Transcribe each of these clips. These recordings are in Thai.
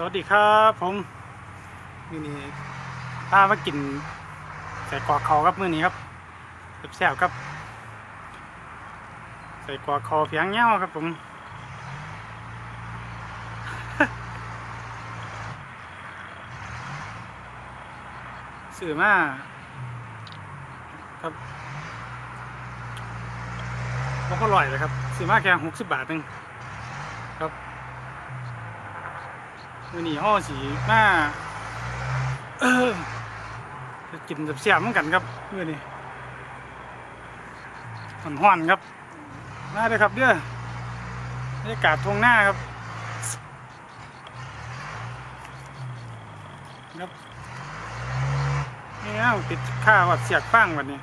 สวัสดีครับผมมื้อนี้พามากินใส่กรอกเขาครับมื้อนี้ครับแซ่บๆครับ ใส่กรอกคอเพียงเงี้ยวครับผมซื้อมาครับมันก็อร่อยเลยครับซื้อมาแค่หกสิบบาทหนึงครับ มื้อนี้ห่อสีมาจะกินเสียบๆเหมือนกันครับเมื้อนี้ห้อนๆครับมาเลยครับเด้อบรรยากาศทวงหน้าครับครับนี่เอาติดข้าววัดเสียกฟังวันนี้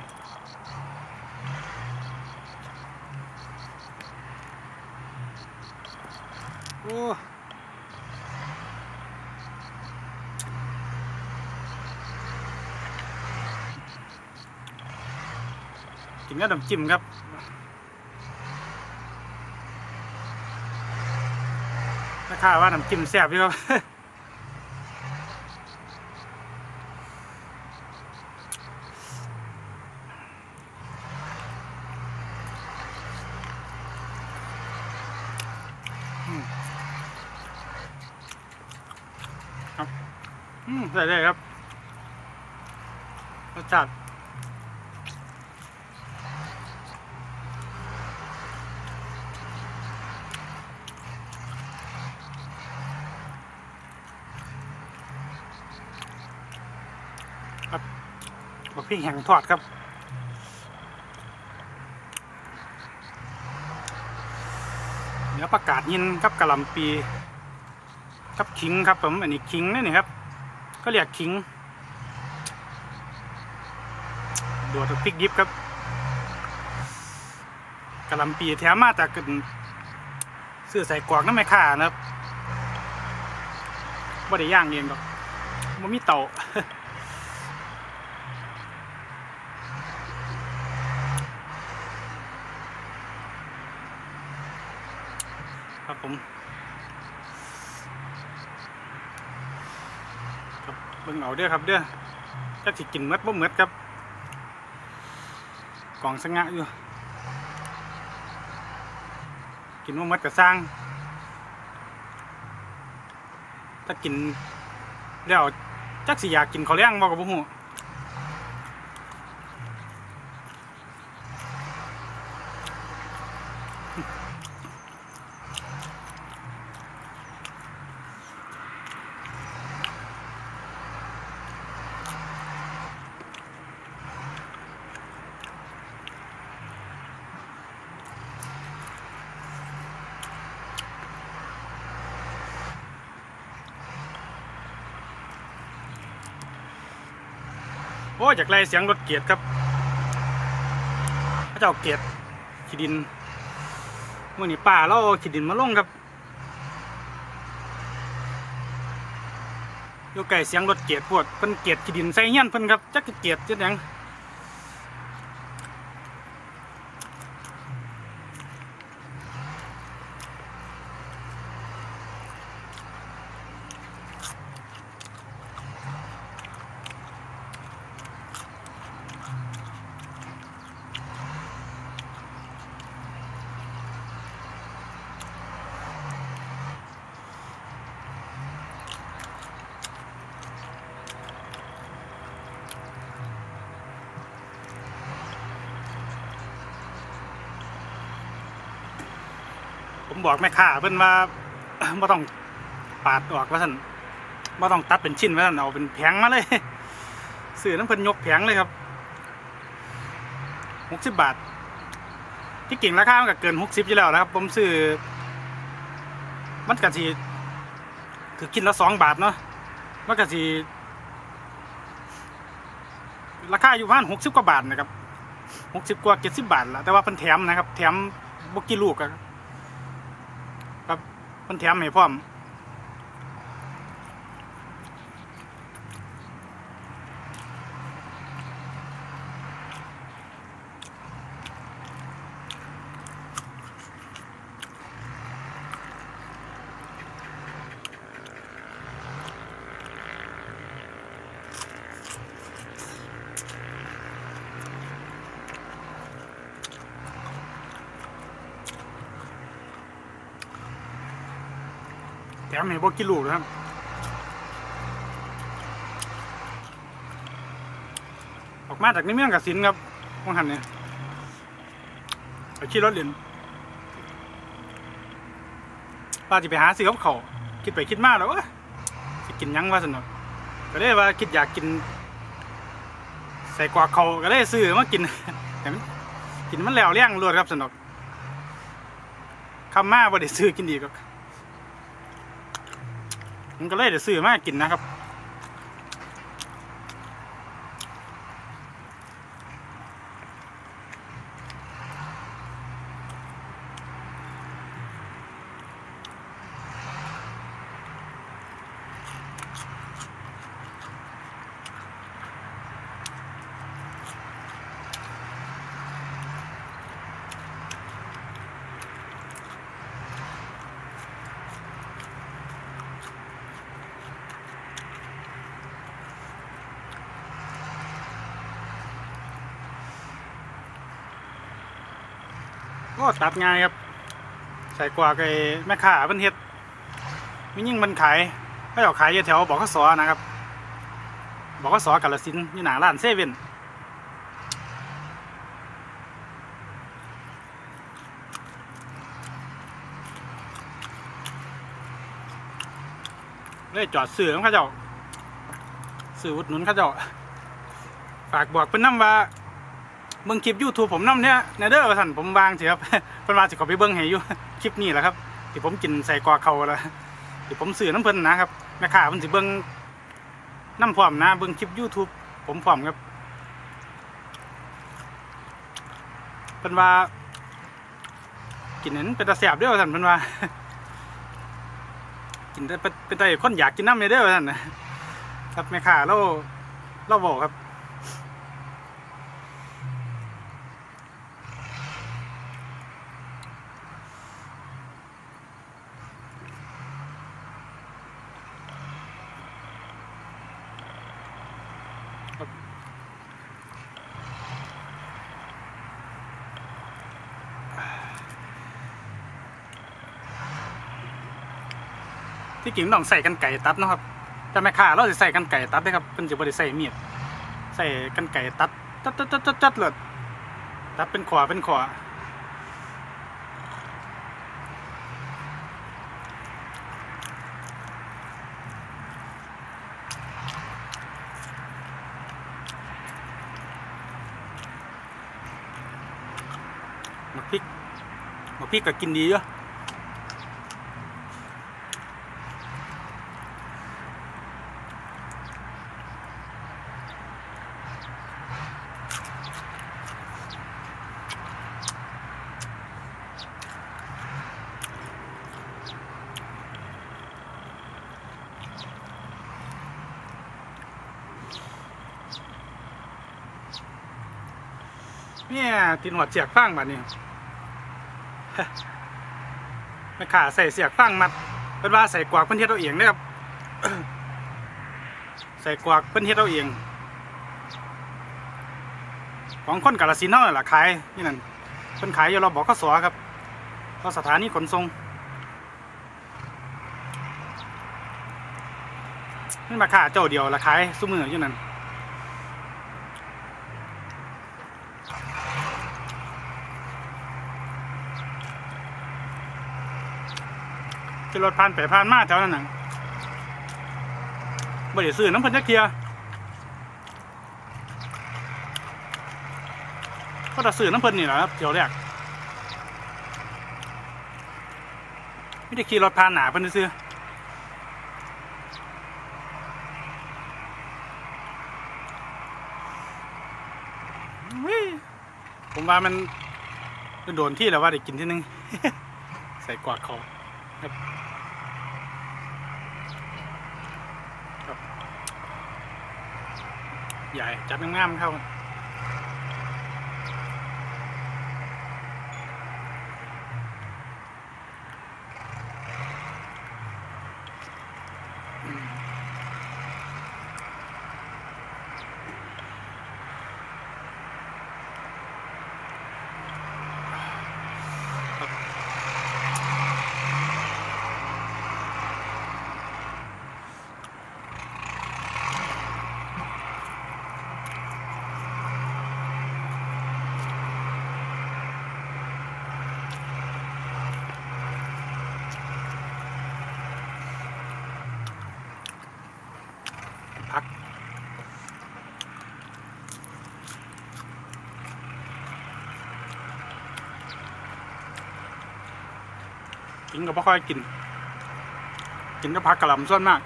โอ้ นก็น้ำจิ้มครับราคาว่าน้ำจิ้มแซ่บพี่ครับอืมครับ อืมได้เลยครับรสจัดค บักพริกแห้งทอดครับเนื้อประกาศยินครับกะหล่ำปีครับขิงครับผมอันนี้ขิงนี่นี่ครับก็เรียกขิงโดดพริกดิบครับกะหล่ำปีแถมมาจากกันซื้อใส่กรอกน้ำไม่ค่านะครับบ่ได้ย่างเองหรอกมันมีเตา ครับผมครับเบิ่งเอาเด้อครับเด้อจักสิกินเมดบ่เมดครับกล่องสงะอยู่กินบ่เมดก็สร้างถ้ากินแล้วจักสิอยากกินข้าวแล้งบ่ก็บ่ฮู้ โอ้จากไรเสียงรถเกียรติครับพระเจ้าเกียรติขีดินเมื่อนี้ป่าเราขีดินมาลงครับโย่ไก่เสียงรถเกียรติพวดเพิ่นเกียรติขีดินใส่เงี้ยนเพิ่นครับจักเกียรติจักหยัง ผมบอกแม่ค้าเพิ่นว่าไม่ต้องปาดออกว่าท่านไม่ต้องตัดเป็นชิ้นว่าท่านเอาเป็นแผงมาเลยซื้อน้ำเพิ่นยกแผงเลยครับหกสิบบาท ที่กิ่งราคามันก็เกินหกสิบอยู่แล้วนะครับ ผมซื้อมันกะสีคือกินละสองบาทเนาะมันกะสีราคาอยู่ประมาณหกสิบกว่าบาทนะครับหกสิบกว่าเจ็ดสิบบาทละแต่ว่าเพิ่นแถมนะครับ แถมบกี่ลูกอะ มันแถมให้พร้อม แถมให้บ่กินลูกนะครับออกมาจากในเมืองกสินครับมองหันเนี่ยไปขี่รถเล่นว่าจะไปหาซื้อกับเขาคิดไปคิดมาแล้วว่าจะกินยังว่าสนุกก็เลยว่าคิดอยากกิน ใส่กว่าเขาก็เลยซื้อมากินแต่มันกินมันแล้วเลี้ยงรวดครับสนุกคำมาบ่ได้ซื้อกินดีก็ มันก็เลยเด้ซื้อมากินนะครับ ตัดง่ายครับ ใส่กว่าไอ้แม่ค้าเพิ่นเฮ็ดมียิ่งมันขายก็เอาขายอยู่แถวบอกข้สอนะครับ บอกข้สอกาลสินธุ์อยู่หน้าร้านเซเว่นเลยจอดซื้อของเขาเจ้าซื้ออุดหนุนเขาเจ้า ฝากบอกเพิ่นนำว่า เบิ่งคลิป YouTube ผมน้ำเนี่ยในเด้อว่าท่านผมวางสิครับเพิ่นว่าสิขอไปเบิ่งให้อยู่คลิปนี้แหละครับที่ผมกินใส่กอเขาแล้วที่ผมซื้อน้ำเพิ่นนะครับแม่ค้าเพิ่นสิเบิ่งน้ำพร้อมนะเบิ่งคลิป YouTube ผมพร้อมครับเพิ่นว่ากินนั้นเป็นตาแซ่บเด้อว่าท่านเพิ่นว่ากินแต่เป็นเป็นตาคนอยากกินน้ำเนี่ยเด้อว่าท่านนะครับแม่ค้าเราเราบอกครับ จริงต้องใส่กันไก่ตัดนะครับแต่แม่ค้าเราจะใส่กันไก่ตัดนะครับเพิ่นจะบ่ได้ใส่มีดใส่กันไก่ตัดตัดตัดตัดตัดเลยตัดเป็นขวาเป็นขวาหมักพริกหมักพริกก็กินดีเยอะ เนี่ยตินหัวเสียกฟังบัดนี้แม่ขาใส่เสียกฟังมัดเป็นว่าใส่กวากเพิ่นเฮ็ดเอาเองเด้ครับใส่กวากเพิ่นเฮ็ดเอาเอง ของคนกาฬสินธุ์เฮานั่ล่ะขายนี่นั่นเพิ่นขายอยู่เราบอกข้อสอครับก็สถานีขนส่งนี่มาค่าเจ้าเดียวละขายซุมืออยู่นั่น ที่รถผ่านไปผ่านมาแถวนั้นน่ะบ่ได้ซื้อน้ำพันจักเทียก็จะซื้อน้ำพิ่นนี่แหละครับเดี๋ยวแรกไม่ได้ขี่รถผ่านหนาเพิ่นซื้ออุ๊ยผมว่ามันโดนที่แล้วว่าได้กินที่นึง ใส่กวาดเขา ใหญ่จับงามๆเข้า กินก็บ่ค่อยกิน กินก็พักกะหล่ำส่วนมาก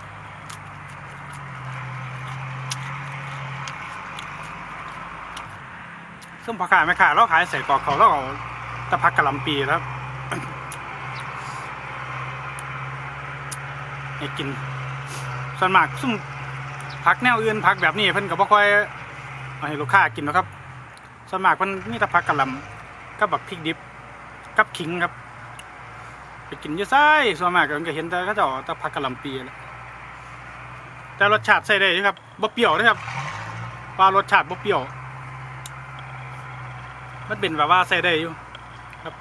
ซึ่งพ่อค้าแม่ค้าเราขายใส่กอกเขาเราเอาแตะพักกะหล่ำปีครับให้กิน ส่วนมากซุ่มพักแนวอื่นพักแบบนี้เพิ่นก็บ่ค่อยเอาให้ลูกค้ากินหรอกครับส่วนมากเพิ่นมีแต่พักกะหล่ำกับบักพริกดิบกับขิงครับ ไปกินอยู่ไส้ส่วนมากก็เห็นแต่เขาจะเอาแต่พักกะหล่ำปีแหละแต่รสชาติใส่ได้อยู่ครับบ่เปรี้ยวนะครับปลารสชาติบ่เปรี้ยว มันเป็นแบบว่าใส่ได้อยู่ครับ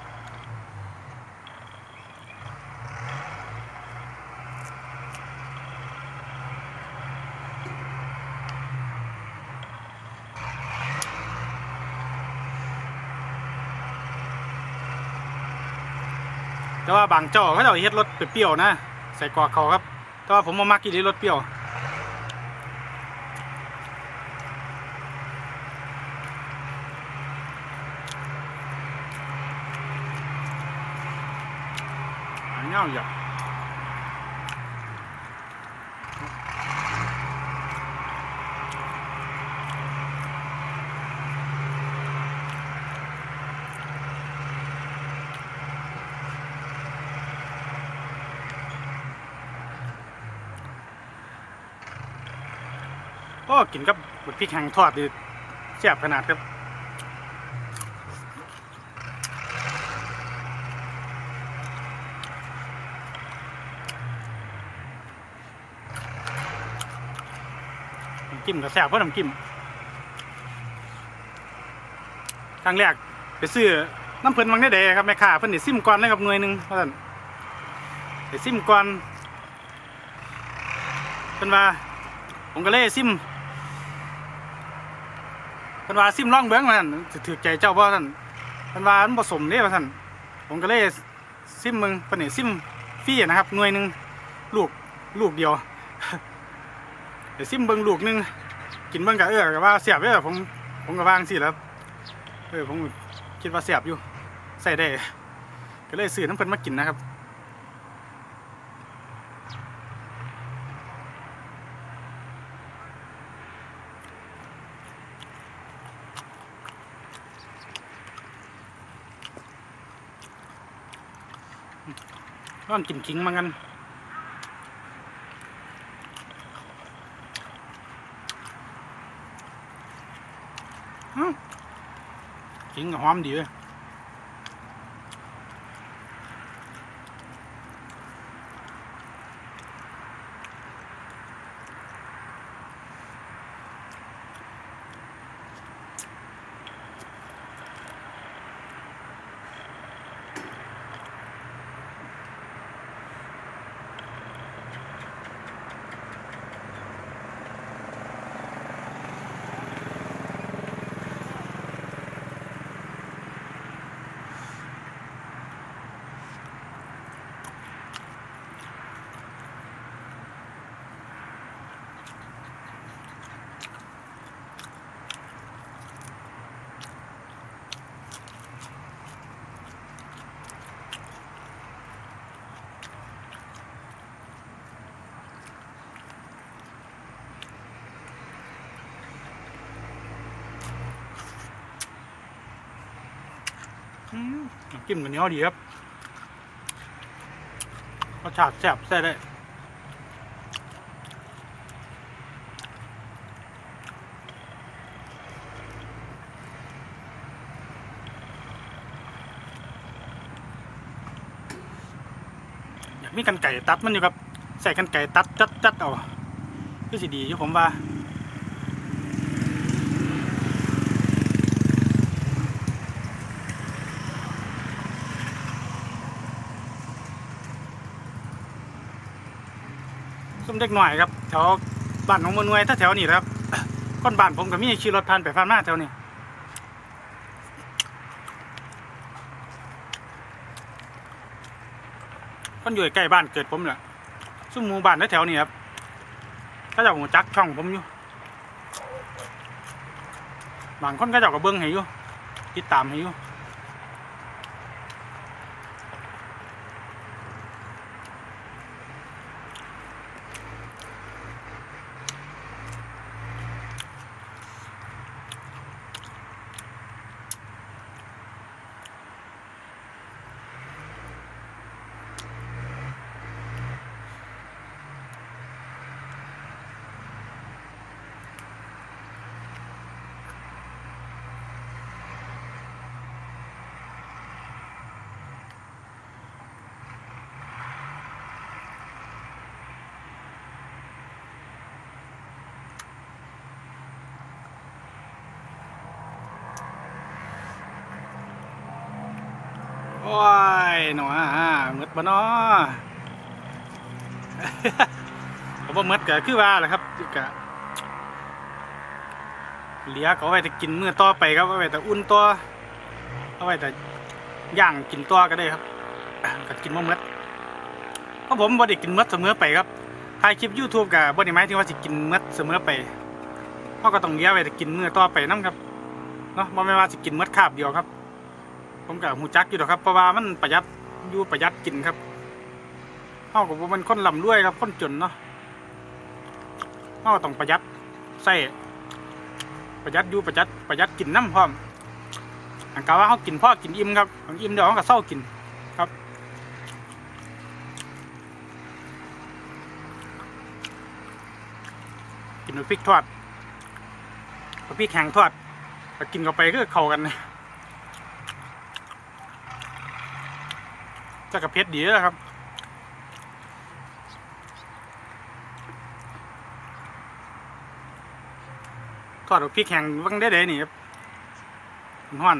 แต่ว่า บางเจ้าเขาจะเอาเฮ็ดรสเปรี้ยวๆนะ ใส่กรอกเขาครับ แต่ว่าผมมามักกินรสเปรี้ยวอันนี้เอาอย่างโอ้กินกับบัก พริกแห้งทอดดีแซ่บขนาดครับน้ำจิ้มก็แซ่บเพราะน้ำจิ้มครั้งแรกไปซื้อน้ำเพิ่นวังได้เดครับแม่ค้าเพิ่นได้ซิมก่อนเลยครับหน่วยหนึ่งเพราะฉะนั้นได้ซิมก่อนเพิ่นว่าผมก็เลยซิม พิ่นว่าซิมล่องเบิ้องมาท่านสิถือใจเจ้าบ่ท่านเพิ่นว่ามันผสมเด้ว่าท่านผมก็เลยซิมมึงเพิ่นนี่ซิมฟรีนะครับหน่วยหนึ่งลูกลูกเดียวเดี๋ยวซิมเบิ้งลูกหนึงกินเบิ้งกับเออกับว่าเสียบเออผมผมก็วาจั่งสิแล้วเออผมคิดว่าเสียบอยู่ใส่ได้ก็เลยซื้อน้ำเพิ่นมากินนะครับ ร้อนกินขิงมากันขิงก็หอมดีเลยอืมน้ำจิ้มกันเหนียวดีครับรสชาติแซ่บแซ่บได้อยากมีกันไก่ตัดมันอยู่ครับ ใส่กันไก่ตัดจัดจัดเอาก็สิดีอยู่ผมว่า เด็กหน่อยครับแถวบ้านของมนวยถ้าแถวนี้ครับคนบ้านผมก็มีขี่รถผ่านไปผ่านมาแถวนี้คนอยู่ใกล้บ้านเกิดผมแหละซุ่มหมู่บ้านแถวนี้ครับก็จะหูจักช่องผมอยู่บางคนก็เจะกับเบิ้งให้อยู่ติดตามให้อยู่ โอ้ยหนออ่าหมดบ่เนาะผมว่าหมดก็คือว่าแหละครับก็เหลือก็เอาไว้แต่กินมื้อต่อไปครับเอาไว้แต่อุ่นตัวเอาไว้แต่ย่างกินตัวก็ได้ครับก็กินบ่หมดเพราะผมบ่ได้กินหมดเสมอไปครับถ่ายคลิป YouTube ก็บ่ได้หมายถึงว่าสิกินหมดเสมอไปเฮาก็ต้องเหลือไว้แต่กินมื้อต่อไปนํครับเนาะบ่แม่นว่าสิกินหมดคาบเดียวครับ ผมก็ฮู้จักอยู่ดอกครับเพราะว่ามันประหยัดอยู่ประหยัดกินครับเฮาก็บ่แมันค้นร่ำรวยครับค้นจนเนาะเฮาต้องประหยัดใส่ประหยัดอยู่ประหยัดประหยัดกินน้ำพร้อมอันกะว่าเฮากินพ่อกินอิ่มครับอิ่มเดี๋ยวเฮาก็เศร้ากินครับกินกับพริกทอดกับพริกแห้งทอดก็กินเข้าไปก็เข้ากันนะ จะกับเพชรดีแล้วครับทอดพริกแห้งวังได้เลยนี่ครับมันห้อน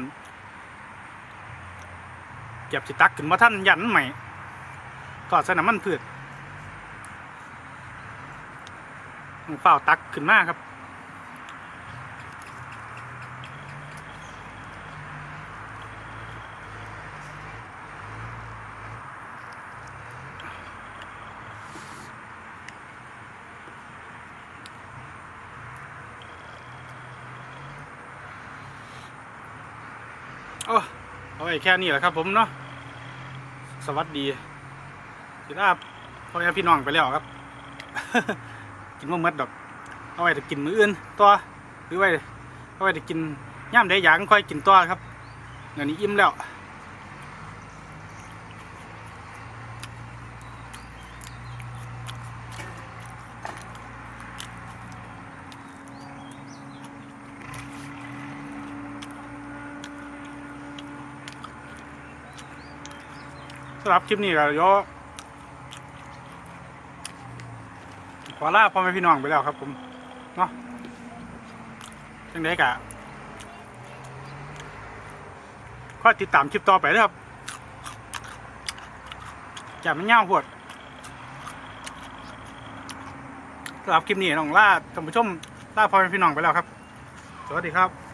เก็บสิตักขึ้นมาท่านยันใหม่ทอดใส่น้ำมันพืชเฝ้าตักขึ้นมาครับ โอ้ เอาไว้แค่นี้แหละครับ ผมเนาะสวัสดีสิลาพ่อแม่พี่น้องไปแล้วครับ กินว่าเมดดอก เอาไว้จะกินมื้ออื่นตัวหรือไว้เอาไว้จะกินย่ามได้อยากค่อยกินตัวครับเดี๋ยวนี้อิ่มแล้ว หรับคลิปนี้ก็เดี๋ยวขอลาพ่อแม่พี่น้องไปแล้วครับผม เนาะจังไดกะก็ติดตามคลิปต่อไปนะครับจะไม่เง่าวพวดสำหรับคลิปนี้น้องล่าท่านผู้ชมล่าพ่อแม่พี่น้องไปแล้วครับ สวัสดีครับ